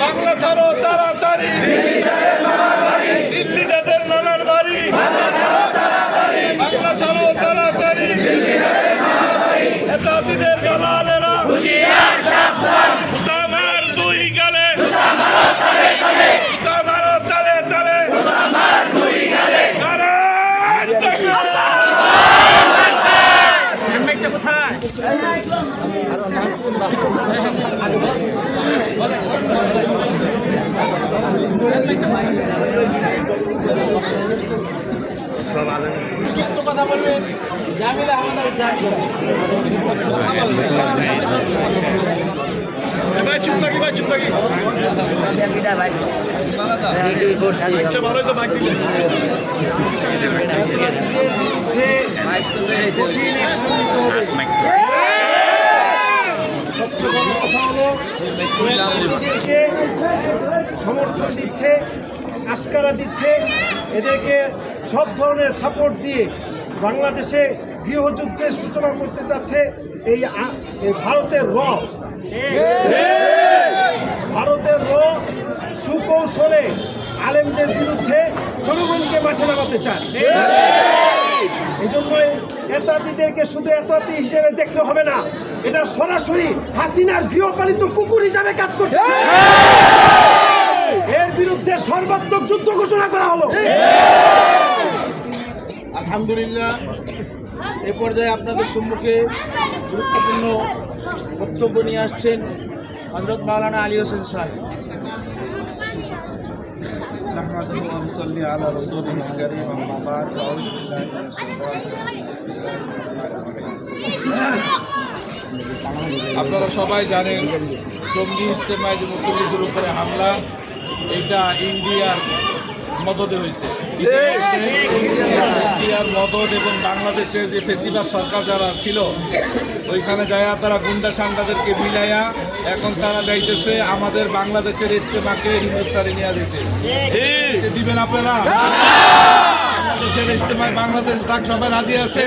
বাংলা ছাড়ো তাড়াতাড়ি দিল্লি যাদের নানার বাড়ি বাংলা ছাড়ো তাড়াতাড়ি নেতাদিদের দালালেরা উসামার দুই গালে জুতা মারো তালে তালে নারায়ণ তাকবীর! কিন্তু কথা বলবেন। জামিলা আমাদের জামিলা। ভাই চুপ থাকি ভাই চুপ থাকি। একটা তো বাইক দিলে কঠিন অ্যাকশন নিতে হবে সবচেয়ে বড় কথা হলো সমর্থন দিচ্ছে আস্কারা দিচ্ছে এদেরকে সব ধরনের সাপোর্ট দিয়ে বাংলাদেশে গৃহযুদ্ধের সূচনা করতে চাচ্ছে এই ভারতের র। ভারতের র সুকৌশলে আলেমদের বিরুদ্ধে জনগণকে মাঠে নামাতে চায়। এই জন্যই নেতাদিদেরকে শুধু নেতাদি হিসেবে দেখলে হবে না, এটা সরাসরি হাসিনার গৃহপালিত কুকুর হিসাবে কাজ করছে। এর বিরুদ্ধে সর্বাত্মক যুদ্ধ ঘোষণা করা হলো। আলহামদুলিল্লাহ এ পর্যায়ে আপনাদের সম্মুখে গুরুত্বপূর্ণ বক্তব্য নিয়ে আসছেন হজরত মাওলানা আলী হোসেন সাহেব نحمده ونصلي على رسوله الكريم أما بعد فأعوذ بالله من الشيطان আপনারা সবাই জানেন জঙ্গি ইস্তেমায় যে মুসল্লিদের উপরে হামলা এটা ইন্ডিয়ার মদদে হয়েছে। ইন্ডিয়ার মদদ এবং বাংলাদেশের যে ফেসিবাস সরকার যারা ছিল ওইখানে যায়া তারা গুন্ডা সান্ডাদেরকে মিলাইয়া এখন তারা যাইতেছে আমাদের বাংলাদেশের ইস্তেমাকে হিন্দুস্তানে নিয়ে দিতে দিবেন আপনারা? বাংলাদেশের ইস্তেমায় বাংলাদেশ থাক সবাই রাজি আছে?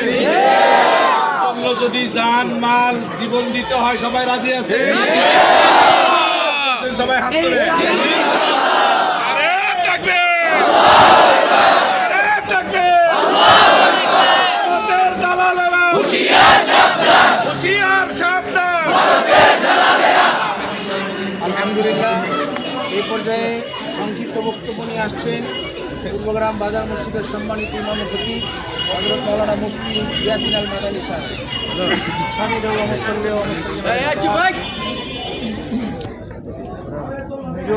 যদি যান মাল জীবন দিতে হয় সবাই রাজি আছে? সবাই হাত ধরে আরে থাকবে আরে থাকবে আমাদের দালালেরা হুশিয়ার সাবধান আলহামদুলিল্লাহ এই পর্যায়ে সংক্ষিপ্ত বক্তব্য নিয়ে আসছেন পূর্বগ্রাম বাজার মসজিদের সম্মানিত ইমাম খতিব হজরত মাওলানা মুফতি ইয়াসিন আল মাদানী সাহেব।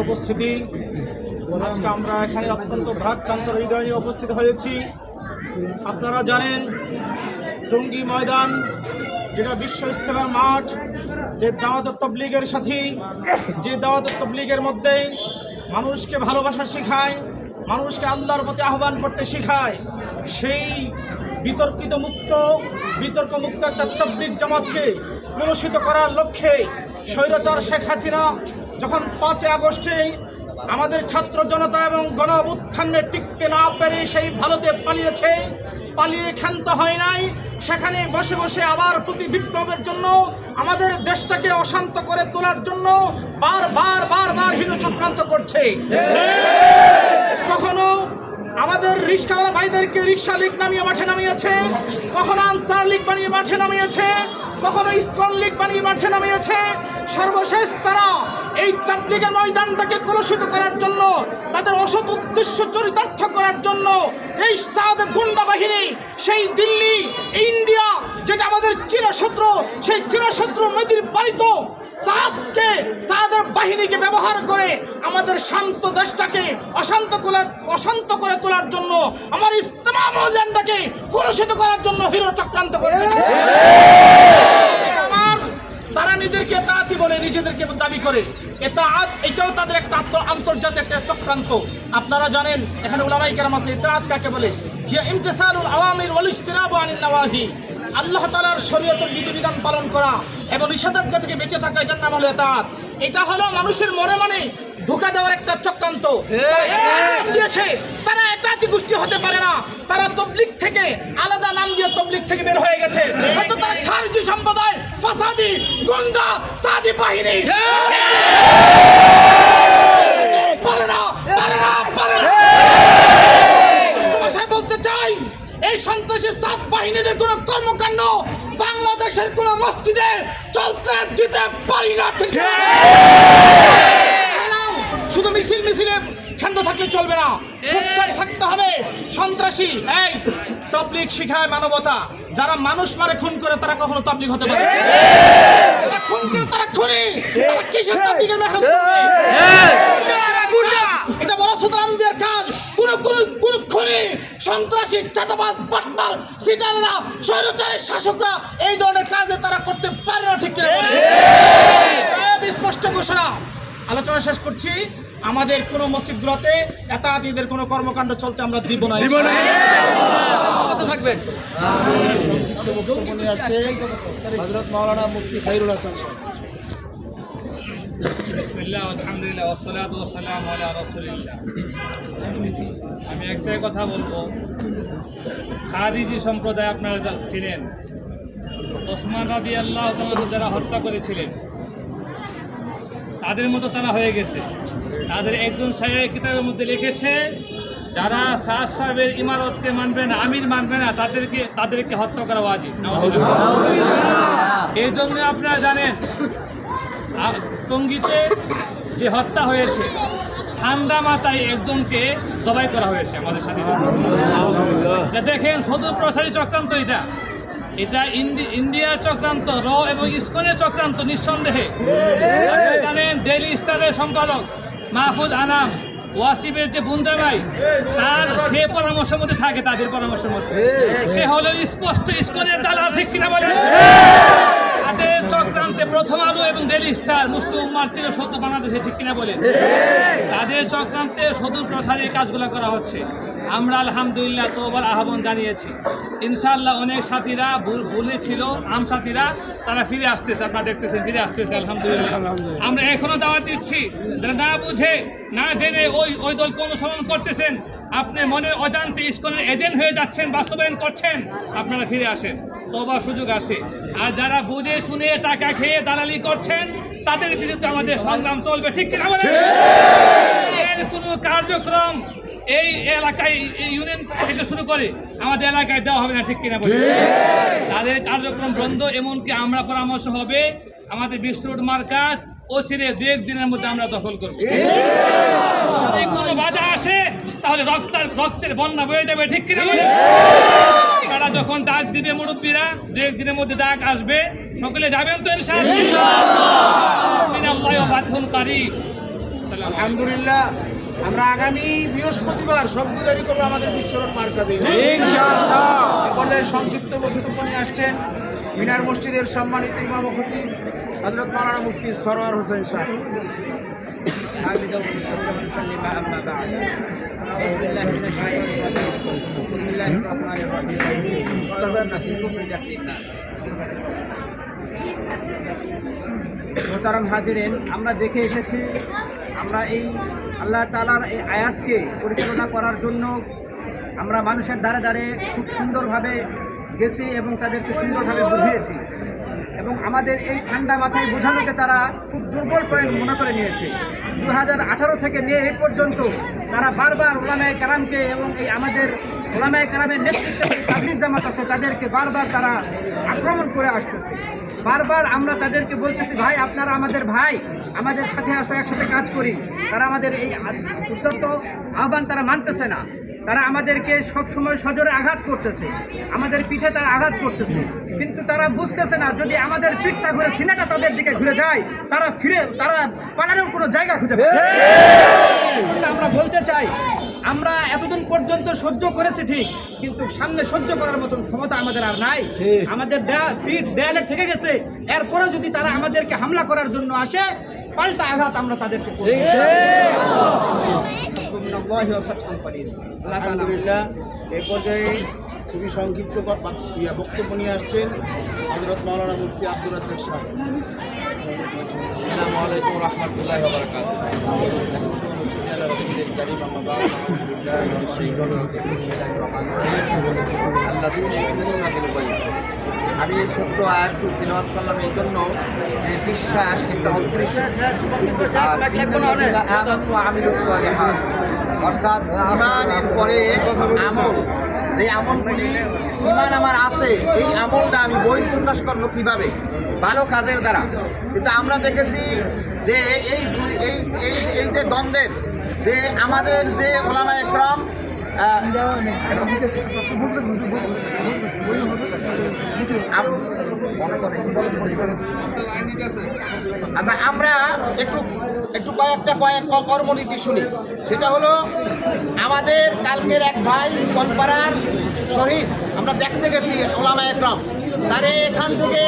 উপস্থিতি আজকে আমরা এখানে অত্যন্ত ভারাক্রান্ত হৃদয় নিয়ে উপস্থিত হয়েছি। আপনারা জানেন টঙ্গী ময়দান, যেটা বিশ্ব ইস্তেমার মাঠ, যে দাওয়াত তবলিগের সাথে, যে দাওয়াত তবলিগের মধ্যে মানুষকে ভালোবাসা শেখায়, মানুষকে আল্লাহর প্রতি আহ্বান করতে শেখায়, সেই বিতর্কিত মুক্ত বিতর্ক মুক্ত একটা তবলিগ জামাতকে কলুষিত করার লক্ষ্যে স্বৈরাচার শেখ হাসিনা যখন পাঁচই আগস্টে আমাদের ছাত্র জনতা এবং গণ উত্থানে টিকতে না পেরে সেই ভারতে পালিয়েছে, পালিয়ে ক্ষান্ত হয় নাই। সেখানে বসে বসে আবার প্রতি বিপ্লবের জন্য, আমাদের দেশটাকে অশান্ত করে তোলার জন্য বারবার বারবার হিরো চক্রান্ত করছে। কখনো আমাদের রিক্সাওয়ালা ভাইদেরকে রিক্সা লীগ নামিয়ে মাঠে নামিয়েছে, কখনো আনসার লীগ বানিয়ে মাঠে নামিয়েছে কখনো ইস্কন লীগ বানিয়ে মাঠে নামিয়েছে? সর্বশেষ তারা এই তাবলিগের ময়দানটাকে কলুষিত করার জন্য, তাদের অসৎ উদ্দেশ্য চরিতার্থ করার জন্য এই সাদ গুন্ডা বাহিনী, সেই দিল্লি, ইন্ডিয়া, যেটা আমাদের চিরশত্রু, সেই চিরশত্রু মেদির পালিত সাদকে, সাদের বাহিনীকে ব্যবহার করে আমাদের শান্ত দেশটাকে অশান্ত করার অশান্ত করে তোলার জন্য, আমার ইস্তেমা মৌজানটাকে কলুষিত করার জন্য হিরো চক্রান্ত করেছে। আমার তারা নিজেদেরকে এতাআতি বলে নিজেদেরকে দাবি করে। এতাআত এটাও তাদের একটা আন্তর- আন্তর্জাতিক একটা চক্রান্ত। আপনারা জানেন, এখানে উলামাই কেরাম আছে এতাআত কাকে বলে? হিয়া ইমতিসালুল আওয়ামির ওয়াল ইজতিনাবু আনিন আল্লাহ তালার শরীয়তের বিধিবিধান পালন করা এবং নিষেধাজ্ঞা থেকে বেঁচে থাকা এটার নাম হলো এতাত। এটা হলো মানুষের মনে মনে ধোকা দেওয়ার একটা চক্রান্ত। দিয়েছে তারা এতাতি গোষ্ঠী হতে পারে না। তারা তবলিক থেকে আলাদা নাম দিয়ে তবলিক থেকে বের হয়ে গেছে। হয়তো তারা খারজি সম্প্রদায় ফাসাদি গুন্ডা সাদি বাহিনী। পারে না পারে না স্পষ্ট ভাষায় বলতে চাই এই সন্ত্রাসী সাত বাহিনীদের কোন কর্মকাণ্ড বাংলাদেশের কোন মসজিদে চলতে দিতে পারি না ঠিক শুধু মিছিল মিছিলে ক্ষান্ত থাকলে চলবে না। সোচ্চার থাকতে হবে সন্ত্রাসী। এই তবলিগ শিখায় মানবতা। যারা মানুষ মারে খুন করে তারা কখনো তবলিগ হতে পারে না। খুন করে তারা খুনি। তারা কিসের তবলিগের মেহনত করবে? সন্ত্রাসী চাঁদাবাজ বাটপার সিটাররা স্বৈরাচারী শাসকরা এই ধরনের কাজে তারা করতে পারে না ঠিক কিনা স্পষ্ট ঘোষণা। আলোচনা শেষ করছি। আমাদের কোন মসজিদগুলোতে এতাহাতিদের কোনো কর্মকাণ্ড চলতে আমরা দিব না সংক্ষিপ্ত বক্তব্য নিয়ে আসছে হজরত মাওলানা মুফতি খাইরুল হাসান সাহেব। বিসমিল্লাহ, আলহামদুলিল্লাহ ওসলাত ওসালাম আলা রসুলিল্লাহ। আমি একটাই কথা বলব খারিজি সম্প্রদায় আপনারা ছিলেন ওসমান রাদি আল্লাহ যারা হত্যা করেছিলেন, তাদের মতো তারা হয়ে গেছে। তাদের একজন সাহেব কিতাবের মধ্যে লিখেছে, যারা শাহ সাহেবের ইমারতকে মানবে না আমির মানবে না, তাদেরকে তাদেরকে হত্যা করা ওয়াজিব। এই জন্য আপনারা জানেন টঙ্গীতে যে হত্যা হয়েছে ঠান্ডা মাথায় একজনকে জবাই করা হয়েছে আমাদের সাথে। দেখেন সদর প্রসারী চক্রান্ত এটা। এটা ইন্ডি- ইন্ডিয়ার চক্রান্ত র এবং ইস্কনের চক্রান্ত নিঃসন্দেহে। জানেন ডেইলি স্টারের সম্পাদক মাহফুজ আনাম ওয়াসিবের যে বুঞ্জামাই তার সে পরামর্শের মধ্যে থাকে তাদের পরামর্শের মধ্যে। সে হলো স্পষ্ট ইস্কনের দালাল ঠিক কিনা বলে তাদের চক্রান্তে প্রথম আলো এবং ডেলি স্টার মুসলিম উম্মার ছিল সত্য বাংলাদেশে ঠিক কিনা বলেন? তাদের চক্রান্তে সদূর প্রসারী কাজগুলো করা হচ্ছে। আমরা আলহামদুলিল্লাহ তোবার আহ্বান জানিয়েছি। ইনশাআল্লাহ অনেক সাথীরা ভুল- ভুলে ছিল আম সাথীরা তারা ফিরে আসতেছে আপনারা দেখতেছেন ফিরে আসতেছে আলহামদুলিল্লাহ। আমরা এখনও দাওয়াত দিচ্ছি। যারা না বুঝে না জেনে ওই ওই দলকে অনুসরণ করতেছেন আপনি মনের অজান্তে ইস্কনের এজেন্ট হয়ে যাচ্ছেন বাস্তবায়ন করছেন আপনারা ফিরে আসেন। তোবার সুযোগ আছে। আর যারা বুঝে শুনে টাকা খেয়ে দালালি করছেন, তাদের বিরুদ্ধে আমাদের সংগ্রাম চলবে, ঠিক কিনা বলেন? এর কোনো কার্যক্রম এই এলাকায় ইউনিয়ন থেকে শুরু করে আমাদের এলাকায় দেওয়া হবে না, ঠিক কিনা বলে তাদের কার্যক্রম বন্ধ, এমনকি আমরা পরামর্শ হবে, আমাদের রোড মার্কাজ ও ছেড়ে দু দিনের মধ্যে আমরা দখল করব। যদি কোনো বাধা আসে, তাহলে রক্তার, রক্তের বন্যা বয়ে যাবে, ঠিক কিনা বলে তারা যখন ডাক দিবে মুরব্বীরা দু একদিনের মধ্যে ডাক আসবে। সকলে যাবেন তো আলহামদুলিল্লাহ আমরা আগামী বৃহস্পতিবার সব গুজারি করব আমাদের বিশ্বরোড মার্কাজে এ পর্যায়ে সংক্ষিপ্ত বক্তব্য নিয়ে আসছেন মিনার মসজিদের সম্মানিত ইমাম খতিব হজরত মাওলানা মুফতি সরোয়ার হোসেন সাহেব। মোতারাম হাজিরেন, আমরা দেখে এসেছি, আমরা এই আল্লাহ তালার এই আয়াতকে পরিচালনা করার জন্য আমরা মানুষের দ্বারে দ্বারে খুব সুন্দরভাবে গেছি এবং তাদেরকে সুন্দরভাবে বুঝিয়েছি এবং আমাদের এই ঠান্ডা মাথায় বোঝানোকে তারা খুব দুর্বল পয়েন্ট মনে করে নিয়েছে। দু হাজার আঠারো থেকে নিয়ে এই পর্যন্ত তারা বারবার ওলামায় কারামকে এবং এই আমাদের ওলামায় কারামের নেতৃত্বে তাবলিক জামাত আছে, তাদেরকে বারবার তারা আক্রমণ করে আসতেছে। বারবার আমরা তাদেরকে বলতেছি, ভাই, আপনারা আমাদের ভাই, আমাদের সাথে আসো, একসাথে কাজ করি। তারা আমাদের এই উদ্যত আহ্বান তারা মানতেছে না। তারা আমাদেরকে সব সময় সজোরে আঘাত করতেছে। আমাদের পিঠে তারা আঘাত করতেছে। কিন্তু তারা বুঝতেছে না যদি আমাদের পিঠটা ঘুরে সিনাটা তাদের দিকে ঘুরে যায় তারা ফিরে তারা পালানোর কোনো জায়গা খুঁজে জন্য আমরা বলতে চাই আমরা এতদিন পর্যন্ত সহ্য করেছি ঠিক কিন্তু সামনে সহ্য করার মতন ক্ষমতা আমাদের আর নাই। আমাদের পিঠ দেয়ালে ঠেকে গেছে। এরপরে যদি তারা আমাদেরকে হামলা করার জন্য আসে পাল্টা আঘাত আমরা তাদেরকে করব। আল্লাহ তাআলা আলহামদুলিল্লাহ এই পর্যায়ে খুবই সংক্ষিপ্ত ক- বাক- ইয়া বক্তব্য নিয়ে আসছেন হজরত মাওলানা মুফতি আব্দুর রাজ্জাক সাহেব السلام عليكم ورحمة الله وبركاته. صلى على رسول الكريم أما بعد أعوذ بالله من الشيطان الرجيم بسم الله الرحمن الرحيم الذين يؤمنون بالغيب আমি এই ছোট্ট আয়াতটু তিলওয়াত করলাম এই জন্য যে বিশ্বাস, একটা অদৃশ্য। অর্থাৎ ইমানের পরে আমল, যে আমলগুলি ইমান আমার আছে, এই আমলটা আমি বই প্রকাশ করব কীভাবে? ভালো কাজের দ্বারা। কিন্তু আমরা দেখেছি যে এই এই এই যে দ্বন্দ্বের, যে আমাদের যে ওলামা একরম আচ্ছা আমরা একটু একটু কয়েকটা কয়েক কর্মনীতি শুনি। সেটা হলো, আমাদের কালকের এক ভাই চনপাড়ার শহীদ, আমরা দেখতে গেছি ওলামা একরম। তারে এখান থেকে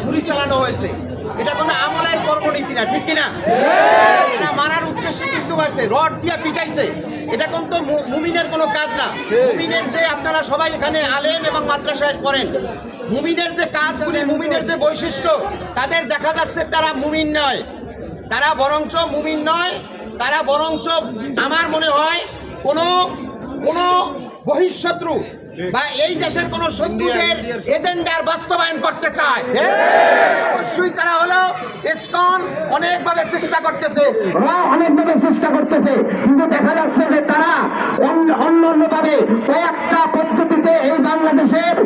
ছুরি চালানো হয়েছে। এটা কোনো আমলের কর্মনীতি না, ঠিক কিনা? মারার উদ্দেশ্যে কিন্তু আসছে, রড দিয়ে পিটাইছে। এটা কিন্তু মুমিনের কোনো কাজ না। মুমিনের যে আপনারা সবাই এখানে আলেম এবং মাদ্রাসায় পড়েন, মুমিনের যে কাজগুলি, মুমিনের যে বৈশিষ্ট্য, তাদের দেখা যাচ্ছে তারা মুমিন নয়। তারা বরঞ্চ মুমিন নয়, তারা বরঞ্চ আমার মনে হয় কোনো কোনো বহিঃশত্রু বা এই দেশের কোন শত্রুদের এজেন্ডার বাস্তবায়ন করতে চায়। অবশ্যই তারা হলো ইসকন অনেকভাবে চেষ্টা করতেছে অনেকভাবে চেষ্টা করতেছে। কিন্তু দেখা যাচ্ছে যে তারা অন্য অন্য অন্যভাবে কয়েকটা পদ্ধতিতে এই বাংলাদেশের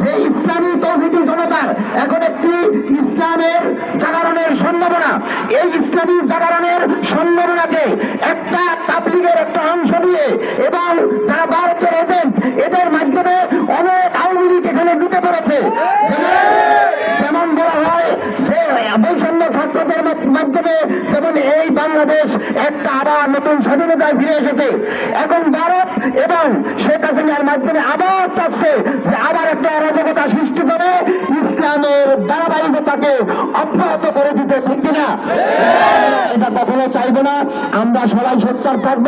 যে ইসলামী তৌহিদি জনতার এখন একটি ইসলামের জাগরণের সম্ভাবনা। এই ইসলামী জাগরণের সম্ভাবনাকে একটা তাবলিগের একটা অংশ নিয়ে এবং যারা ভারতের এজেন্ট, এদের মাধ্যমে অনেক আওয়ামী লীগ এখানে ঢুকে পড়েছে। যেমন- বলা হয় যে বৈষম্য ছাত্রদের মাধ্যমে যেমন এই বাংলাদেশ একটা আবার নতুন স্বাধীনতায় ফিরে এসেছে। এখন ভারত এবং শেখ হাসিনার মাধ্যমে আবার চাচ্ছে যে আবার একটা অরাজকতা সৃষ্টি করে ইসলামের ধারাবাহিকতাকে অব্যাহত করে দিতে ঠিক কিনা? এটা কখনো চাইব না। আমরা সবাই সোচ্চার থাকব।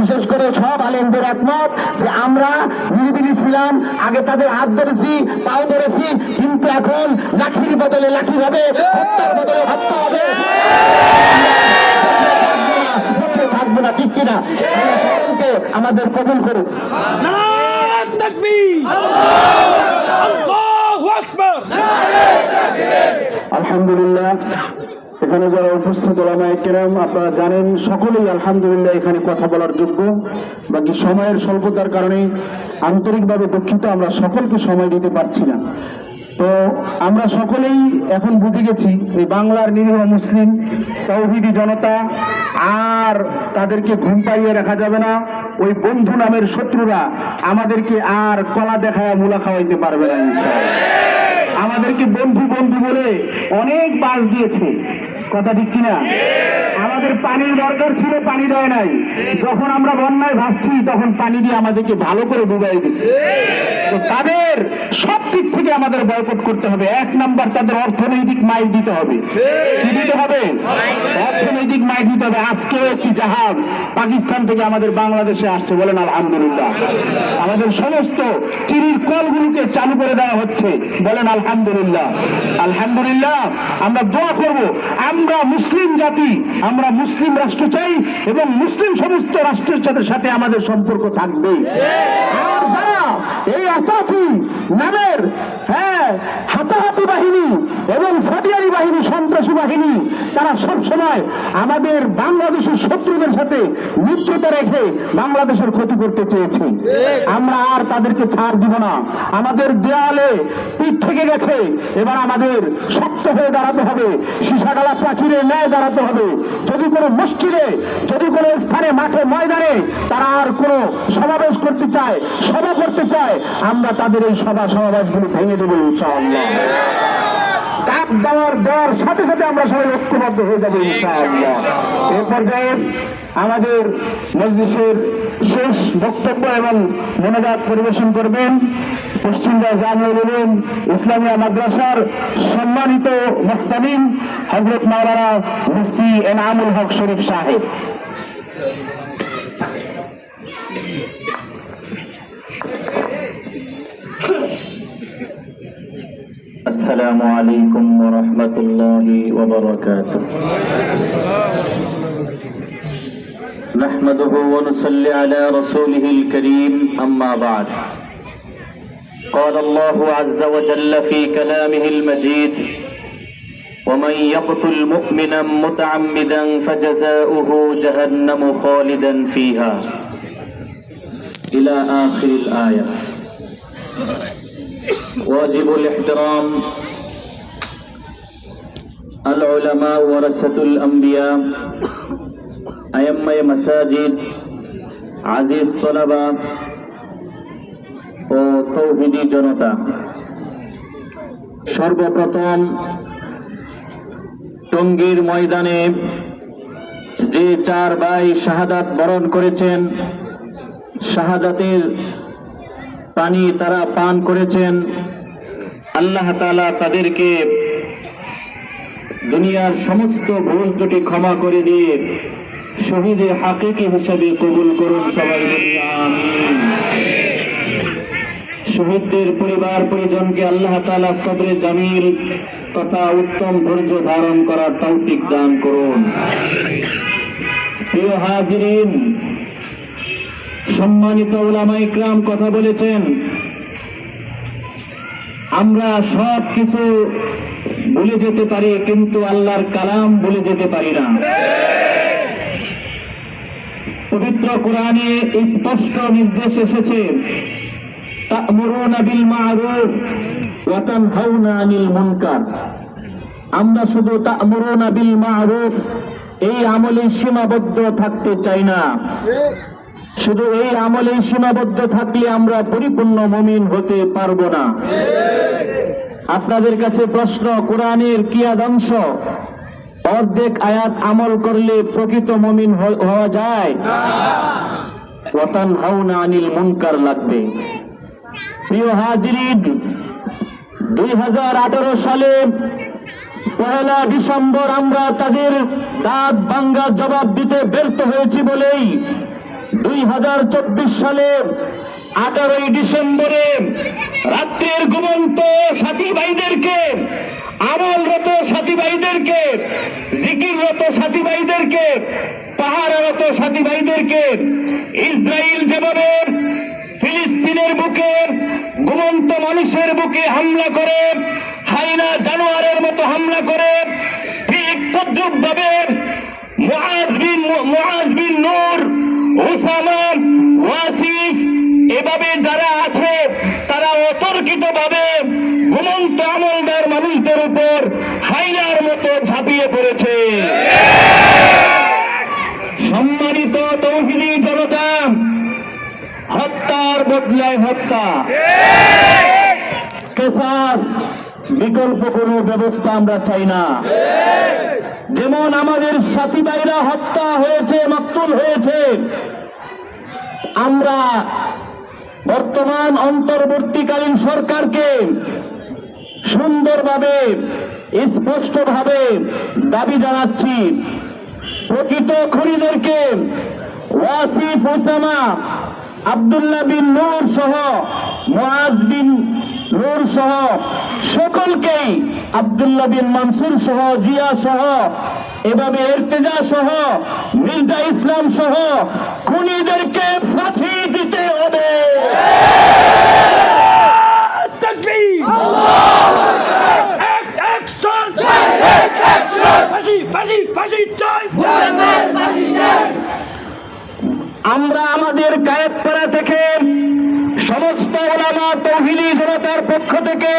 বিশেষ করে সব আলেমদের একমত যে আমরা নিরিবিলি ছিলাম, আগে তাদের হাত ধরেছি, পাও ধরেছি, কিন্তু এখন লাঠির বদলে লাঠি হবে, হত্যার বদলে হত্যা হবে। থাকব না ঠিক কিনা? আমাদের কবুল করুন। আলহামদুলিল্লাহ, এখানে যারা উপস্থিত ওলামায়ে কেরাম, আপনারা জানেন, সকলেই আলহামদুলিল্লাহ এখানে কথা বলার যোগ্য। বাকি সময়ের স্বল্পতার কারণে আন্তরিকভাবে দুঃখিত, আমরা সকলকে সময় দিতে পারছি না। তো আমরা সকলেই এখন বুঝে গেছি এই বাংলার নিরীহ মুসলিম, তৌহিদি জনতা আর তাদেরকে ঘুম পাইয়ে রাখা যাবে না। ওই বন্ধু নামের শত্রুরা আমাদেরকে আর কলা দেখায় মূলা খাওয়াইতে পারবে না আমাদেরকে বন্ধু বন্ধু বলে অনেক বাস দিয়েছে। কথা ঠিক কিনা? আমাদের পানির দরকার ছিল, পানি দেয় নাই। যখন আমরা বন্যায় ভাসছি, তখন পানি দিয়ে আমাদেরকে ভালো করে ডুবাই দিচ্ছে তাদের সব দিক থেকে আমাদের বয়কট করতে হবে। এক নাম্বার, তাদের অর্থনৈতিক মাইল দিতে হবে। কি দিতে হবে? অর্থনৈতিক মাইল দিতে হবে। আজকেও একটি জাহাজ পাকিস্তান থেকে আমাদের বাংলাদেশে আসছে বলেন আলহামদুলিল্লাহ। আমাদের সমস্ত চিনির কলগুলোকে চালু করে দেওয়া হচ্ছে বলেন আলহামদুলিল্লাহ। আলহামদুলিল্লাহ, আমরা দোয়া করব। আমরা মুসলিম জাতি, আমরা মুসলিম রাষ্ট্র চাই এবং মুসলিম সমস্ত রাষ্ট্রের সাথে আমাদের সম্পর্ক থাকবে। আর যারা এই আসাফি নামের হ্যাঁ হাতাহাতি বাহিনী এবং সাটিয়ারি বাহিনী, সন্ত্রাসী বাহিনী, তারা সব সময় আমাদের বাংলাদেশের শত্রুদের সাথে মিত্রতা রেখে বাংলাদেশের ক্ষতি করতে চেয়েছে। আমরা আর তাদেরকে ছাড় দিব না। আমাদের দেয়ালে পিঠ থেকে গেছে। এবার আমাদের শক্ত হয়ে দাঁড়াতে হবে। সীসাগালা প্রাচীরে ন্যায় দাঁড়াতে হবে। যদি কোনো মসজিদে, যদি কোনো স্থানে, মাঠে, ময়দানে তারা আর কোনো সমাবেশ করতে চায়, সভা করতে চায়, আমরা তাদের এই সভা সমাবেশগুলি ভেঙে দেবো ইনশাআল্লাহ। ডাক দেওয়ার দেওয়ার সাথে সাথে আমরা সবাই ঐক্যবদ্ধ হয়ে যাব এর পর্যায়ে আমাদের মজলিসের শেষ বক্তব্য এবং মনোজাত পরিবেশন করবেন পশ্চিমবঙ্গ জামিউল উলুম ইসলামিয়া মাদ্রাসার সম্মানিত মুহতামিম হজরত মাওলানা মুফতি এনামুল হক শরীফ সাহেব। السلام عليكم ورحمة الله وبركاته. نحمده ونصلي على رسوله الكريم أما بعد. قال الله عز وجل في كلامه المجيد ومن يقتل مؤمنا متعمدا فجزاؤه جهنم خالدا فيها. إلى آخر الآية. واجب الاحترام العلماء ورثة الأنبياء أئمة مساجد عزيز طلبة ও তৌহিদি জনতা সর্বপ্রথম টঙ্গীর ময়দানে যে চার ভাই শাহাদাত বরণ করেছেন শাহাদাতের পানি তারা পান করেছেন। আল্লাহ তাআলা তাদেরকে দুনিয়ার সমস্ত ভুল ত্রুটি ক্ষমা করে দিয়ে শহীদে হাকিকি হিসেবে কবুল করুন সবাই শহীদদের পরিবার পরিজনকে আল্লাহ তাআলা সবরে জামিল তথা উত্তম ধৈর্য ধারণ করার তৌফিক দান করুন। প্রিয় হাজিরিন সম্মানিত ওলামা ইকরাম কথা বলেছেন, আমরা সব কিছু ভুলে যেতে পারি, কিন্তু আল্লাহর কালাম ভুলে যেতে পারি না। পবিত্র কোরআনে স্পষ্ট নির্দেশ এসেছে আমরা শুধু তা'মুরুনা বিল মা'রুফ, এই আমলে সীমাবদ্ধ থাকতে চাই না। শুধু এই আমলে সীমাবদ্ধ থাকলে আমরা পরিপূর্ণ মমিন হতে পারব না। আপনাদের কাছে প্রশ্ন, কোরআনের কি আদংশ? অর্ধেক আয়াত আমল করলে প্রকৃত মমিন হওয়া যায়? ওয়াতান হাউনা আনিল মুনকার লাগবে। প্রিয় হাজিরিন, দুই হাজার আঠারো সালে পয়লা ডিসেম্বর আমরা তাদের দাঁত ভাঙ্গা জবাব দিতে ব্যর্থ হয়েছি বলেই দুই হাজার চব্বিশ সালে আঠারোই ডিসেম্বরে রাত্রের ঘুমন্ত সাথী ভাইদেরকে আমলরত সাথী ভাইদেরকে জিকিররত সাথী ভাইদেরকে পাহাড়রত সাথী ভাইদেরকে ইসরায়েল যেভাবে ফিলিস্তিনের বুকে, ঘুমন্ত মানুষের বুকে হামলা করে, হাইনা জানোয়ারের মতো হামলা করে, ঠিক তদ্রুপ ভাবে মুআজ বিন মুআজ বিন নূর উসামা ওয়াসিফ, এভাবে যারা আছে, তারা অতর্কিত ভাবে ঘুমন্ত আমলদার মানুষদের উপর হাইনার মতো ঝাঁপিয়ে পড়েছে। সম্মানিত তৌহিদি জনতা, হত্যার বদলায় হত্যা। কেসাস, বিকল্প কোনো ব্যবস্থা আমরা চাই না। যেমন আমাদের সাথী ভাইরা হত্যা হয়েছে, মাকতুল হয়েছে আমরা বর্তমান অন্তর্বর্তীকালীন সরকারকে সুন্দরভাবে, স্পষ্টভাবে দাবি জানাচ্ছি। প্রকৃত খনিদেরকে ওয়াসিফ ওসামা, আব্দুল্লাহ বিন নূর সহ, মুআজ বিন নূর সহ সকলকেই, আব্দুল্লাহ বিন মানসুর সহ, জিয়া সহ এভাবে এরতেজা সহ মির্জা ইসলাম সহ খুনিদেরকে ফাঁসি দিতে হবে। আমরা আমাদের কায়েতপাড়া থেকে সমস্ত ওলামা তৌহিদি জনতার পক্ষ থেকে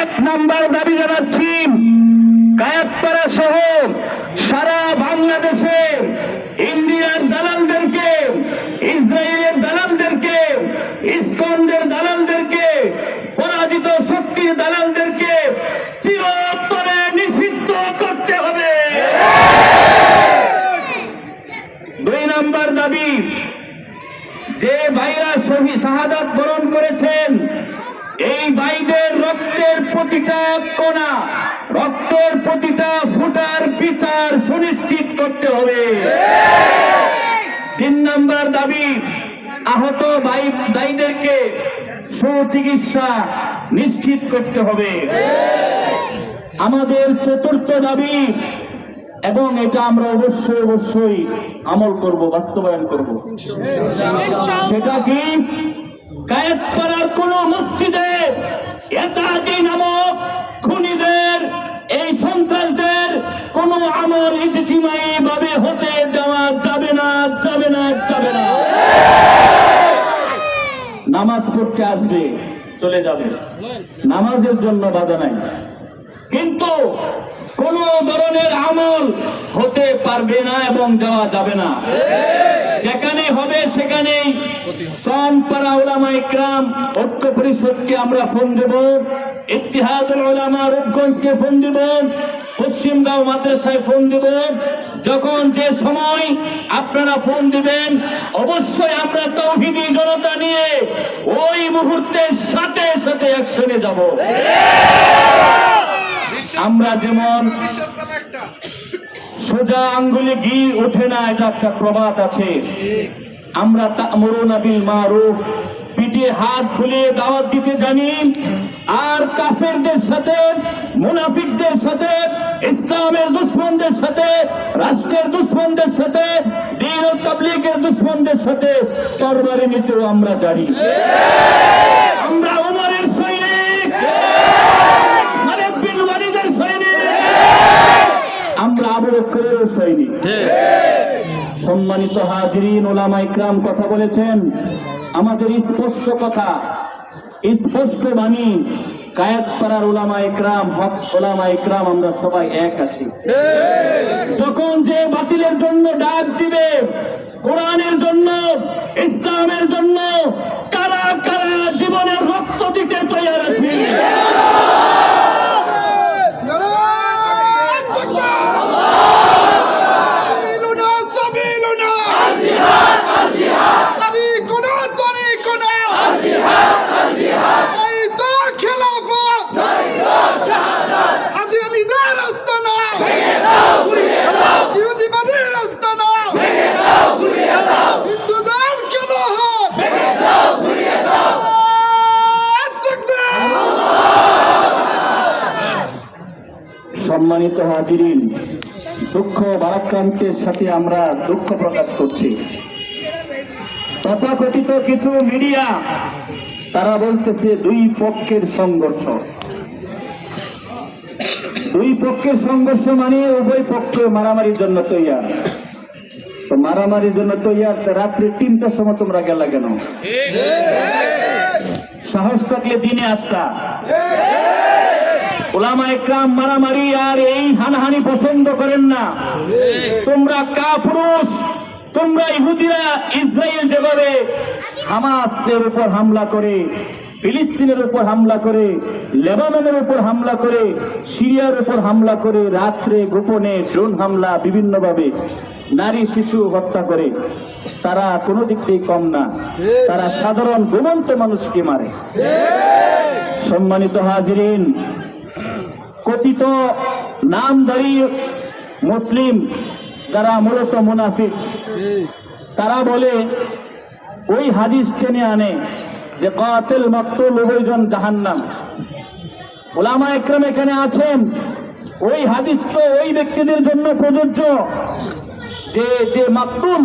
এক নাম্বার দাবি জানাচ্ছি কায়েতপাড়া সহ সারা বাংলাদেশে ইন্ডিয়ার দালালদেরকে, ইসরায়েলের দালালদেরকে, ইসকন্দের দালালদেরকে, পরাজিত শক্তির দালালদেরকে চিরতরে নিষিদ্ধ করতে হবে। দুই নাম্বার দাবি, যে ভাইরা শহীদ শাহাদাত বরণ করেছেন, এই ভাইদের রক্তের প্রতিটা কণা রক্তের প্রতিটা ফুটার বিচার সুনিশ্চিত করতে হবে। তিন নাম্বার দাবি আহত ভাই ভাইদেরকে সুচিকিৎসা নিশ্চিত করতে হবে। আমাদের চতুর্থ দাবি এবং এটা আমরা অবশ্যই অবশ্যই আমল করব বাস্তবায়ন করব। সেটা কি? কায়েতপাড়ার কোন মসজিদে এতাজি নামক খুনিদের, এই সন্ত্রাসদের কোন আমল ইজতিমাই ভাবে হতে দেওয়া যাবে না যাবে না যাবে না। নামাজ পড়তে আসবে, চলে যাবে। নামাজের জন্য বাধা নাই। কিন্তু কোন ধরনের আমল হতে পারবে না এবং দেওয়া যাবে না। যেখানে হবে সেখানেই চনপাড়া পরিষদকে আমরা ফোন ওলামা রূপগঞ্জকে ফোন পশ্চিমগাঁও মাদ্রাসায় ফোন যখন যে সময় আপনারা ফোন দিবেন, অবশ্যই আমরা জনতা নিয়ে ওই সাথে সাথে আমরা যেমন সোজা আঙ্গুলে ঘি ওঠে না, এটা একটা প্রবাদ আছে। আমরা তা'মুরুনা বিল মারুফ। পিঠে হাত ফুলিয়ে দাওয়াত দিতে জানি। আর কাফেরদের সাথে, মুনাফিকদের সাথে, ইসলামের দুশ্মনদের সাথে, রাষ্ট্রের দুশ্মনদের সাথে, দিন তাবলীগের দুশ্মনদের সাথে তরবারি নিতেও আমরা জানি। আমরা উমরের সৈনিক। খালেদ বিন ওয়ালিদের সৈনিক। আমরা আবু বকরের সৈনিক। সম্মানিত হাজিরিন, ওলামা ইকরাম কথা বলেছেন। আমাদের স্পষ্ট কথা, স্পষ্ট বাণী, কায়াত পাড়ার ওলামা ইকরাম, হক ওলামা ইকরাম, আমরা সবাই এক আছি। যখন যে বাতিলের জন্য ডাক দিবে, কোরআনের জন্য, ইসলামের জন্য, কারা কারা জীবনের রক্ত দিতে তৈরি আছে সম্মানিত হাজিরিন দুঃখ ভারাক্রান্তের সাথে আমরা দুঃখ প্রকাশ করছি। তথাকথিত কিছু মিডিয়া তারা বলতেছে দুই পক্ষের সংঘর্ষ। দুই পক্ষের সংঘর্ষ মানে উভয় পক্ষ মারামারির জন্য তৈয়ার। তো মারামারির জন্য তৈয়ার তো রাত্রে তিনটার সময় তোমরা গেলা কেন? সাহস থাকলে দিনে আসতা। ওলামা একরাম মারামারি আর এই হানাহানি পছন্দ করেন না। তোমরা তোমরা ইহুদিরা ইসরায়েল যেভাবে হামাসের উপর হামলা করে, ফিলিস্তিনের উপর হামলা করে, লেবাননের উপর হামলা করে, সিরিয়ার উপর হামলা করে রাত্রে গোপনে ড্রোন হামলা বিভিন্নভাবে নারী, শিশু হত্যা করে। তারা কোনো দিক থেকে কম না। তারা সাধারণ ঘুমন্ত মানুষকে মারে। সম্মানিত হাজিরিন কথিত নামধারী মুসলিম যারা মূলত মুনাফিক, তারা বলে, ওই হাদিস টেনে আনে যে কাতেল মাকতুল উভয়জন জাহান্নাম। ওলামা একরাম এখানে আছেন। ওই হাদিস তো ওই ব্যক্তিদের জন্য প্রযোজ্য যে যে মাকতুল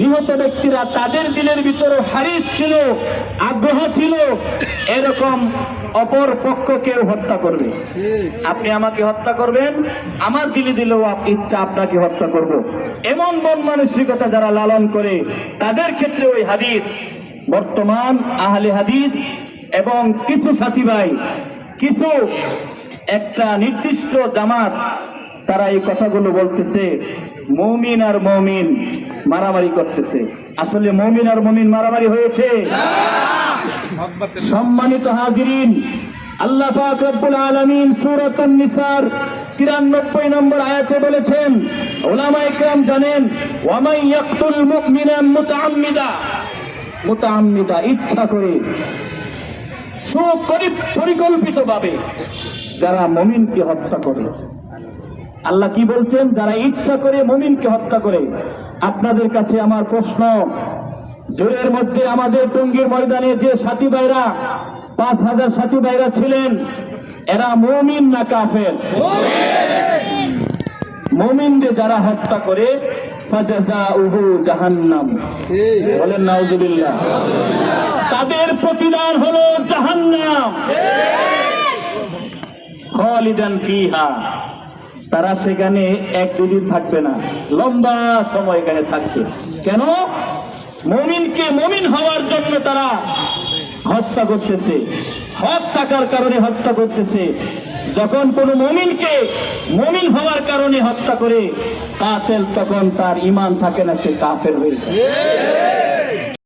নিহত ব্যক্তিরা তাদের দিলের ভিতরে হারিস ছিল, আগ্রহ ছিল, এরকম অপর পক্ষকেও হত্যা করবে। আপনি আমাকে হত্যা করবেন, আমার দিলে দিলেও ইচ্ছা আপনাকে হত্যা করব। এমন মন মানসিকতা যারা লালন করে, তাদের ক্ষেত্রে ওই হাদিস, বর্তমান আহলে হাদিস এবং কিছু সাথী ভাই, কিছু একটা নির্দিষ্ট জামাত, তারা এই কথাগুলো বলতেছে, মৌমিন আর মৌমিন মারামারি করতেছে। আসলে মৌমিন আর মৌমিন মারামারি হয়েছে? সম্মানিত হাজিরিন, আল্লাহ পাক রব্বুল আলামিন সূরাতুন নিসার 93 নম্বর আয়াতে বলেছেন ওলামা ইকরাম জানেন ওয়ামাই ইয়াকতুল মুমিনান মুতাআম্মিদা মুতাআম্মিদা, ইচ্ছা করে সুপরিকল্পিতভাবে যারা মমিনকে হত্যা করে আল্লাহ কি বলছেন? যারা ইচ্ছা করে মমিনকে হত্যা করে। আপনাদের কাছে আমার প্রশ্ন জোরের মধ্যে আমাদের টঙ্গীর ময়দানে যে সাথী ভাইরা, পাঁচ হাজার সাথী ভাইরা ছিলেন, এরা মমিন না কাফের? মমিনকে যারা হত্যা করে তাদের প্রতিদান হলো জাহান্নাম। তারা সেখানে এক দুদিন থাকবে না। লম্বা সময় এখানে থাকছে। কেন? মমিনকে মমিন হওয়ার জন্য তারা হত্যা করতেছে। হক থাকার কারণে হত্যা করতেছে। যখন কোনো মমিনকে মমিন হওয়ার কারণে হত্যা করে কাফেল তখন তার ইমান থাকে না, সে কাফের হয়ে যায়।